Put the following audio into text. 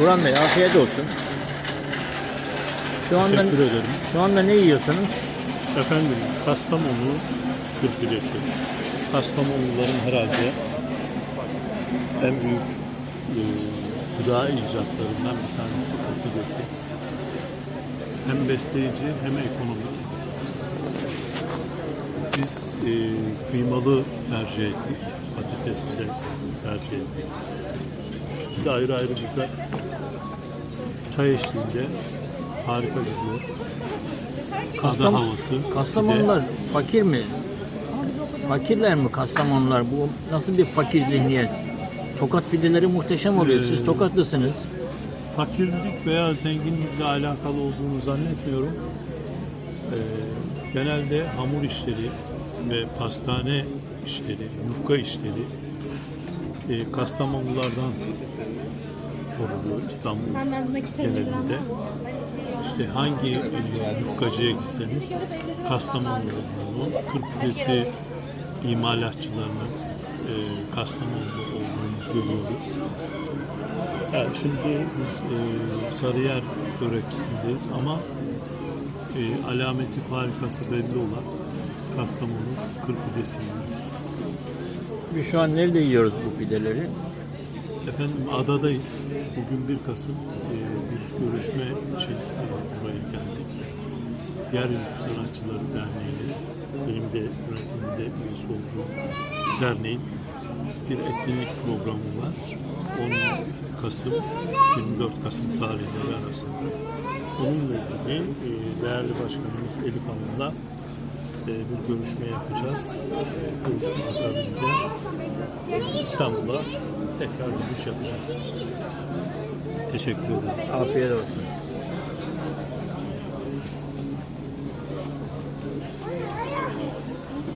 Turan Bey afiyet olsun. Şu anda Teşekkür ederim. şu anda ne yiyorsunuz? Efendim Kastamonu kırpidesi. Kastamonuların herhalde en büyük e, gıda icatlarından bir tanesi kırpidesi. Hem besleyici hem ekonomik. Biz e, kıymalı tercih ettik. Patatesli de tercih ettik. İkisi de ayrı ayrı güzel. Çay eşliğinde harika gidiyor. Ada Kastam- havası. Kastamonular fakir mi? Fakirler mi Kastamonular? Bu nasıl bir fakir zihniyet? Tokat pideleri muhteşem oluyor. Siz Ee, tokatlısınız. fakirlik veya zenginlikle alakalı olduğunu zannetmiyorum. Ee, genelde hamur işleri ve pastane işleri, yufka işleri e, Kastamonulardan soruluyor İstanbul genelinde. İşte hangi yufkacıya gitseniz Kastamonu olduğunu, Kırkpidesi imalatçılarının e, Kastamonu'da olduğunu görüyoruz. Yani şimdi biz e, Sarıyer börekçisindeyiz ama e, alameti farikası belli olan Kastamonu. Biz şu an nerede yiyoruz bu pideleri? Efendim adadayız. Bugün 1 Kasım e, bir görüşme için buraya geldik. Yeryüzü Sanatçıları Derneği'nin benim de yönetiminde üyesi olduğum derneğin bir etkinlik programı var. 10 Kasım 24 Kasım tarihleri arasında. Onunla ilgili e, değerli başkanımız Elif Hanım'la bir görüşme yapacağız. E, Görüşme akabinde İstanbul'a tekrar dönüş yapacağız. Teşekkür ederim. Afiyet olsun.